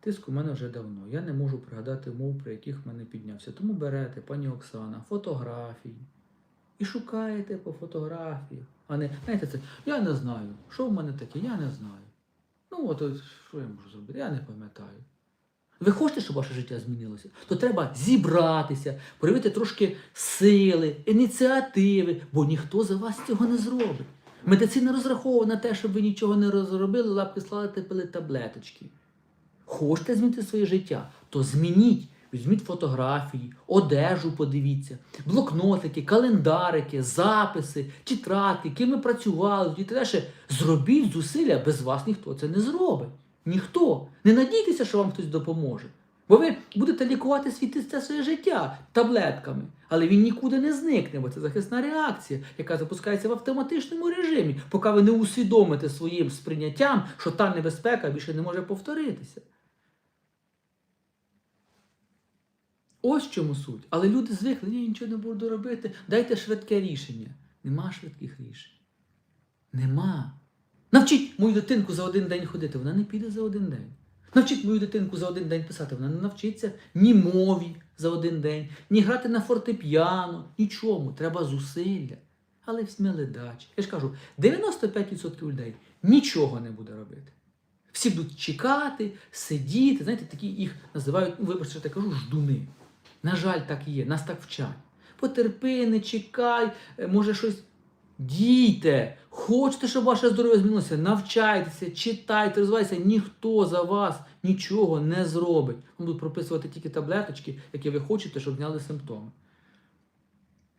Тиск у мене вже давно. Я не можу пригадати мов, при яких в мене піднявся. Тому берете, пані Оксана, фотографії і шукаєте по фотографіях. А не, знаєте, це я не знаю, що в мене таке, я не знаю. Ну, от, що я можу зробити? Я не пам'ятаю. Ви хочете, щоб ваше життя змінилося? То треба зібратися, проявити трошки сили, ініціативи, бо ніхто за вас цього не зробить. Медицина розраховує на те, щоб ви нічого не розробили, лапки слали пили таблеточки. Хочете змінити своє життя, то змініть. Візьміть фотографії, одежу подивіться, блокнотики, календарики, записи, тетрадки, ким ви працювали, і те, зробіть зусилля, без вас ніхто це не зробить. Ніхто. Не надійтеся, що вам хтось допоможе. Бо ви будете лікувати свій це своє життя таблетками, але він нікуди не зникне, бо це захисна реакція, яка запускається в автоматичному режимі, поки ви не усвідомите своїм сприйняттям, що та небезпека більше не може повторитися. Ось чому суть. Але люди звикли, ні, нічого не буду робити. Дайте швидке рішення. Нема швидких рішень. Нема. Навчіть мою дитинку за один день ходити, вона не піде за один день. Навчіть мою дитинку за один день писати, вона не навчиться ні мові за один день, ні грати на фортепіано, нічому. Треба зусилля. Але всі. Я ж кажу, 95% людей нічого не буде робити. Всі будуть чекати, сидіти. Знаєте, такі їх називають, ну, вибачте, я кажу, ждуни. На жаль, так є, нас так вчать. Потерпи, не чекай, е, може щось. Дійте, хочете, щоб ваше здоров'я змінилося, навчайтеся, читайте, розвивайтеся, ніхто за вас нічого не зробить. Вам будуть прописувати тільки таблеточки, які ви хочете, щоб зняли симптоми.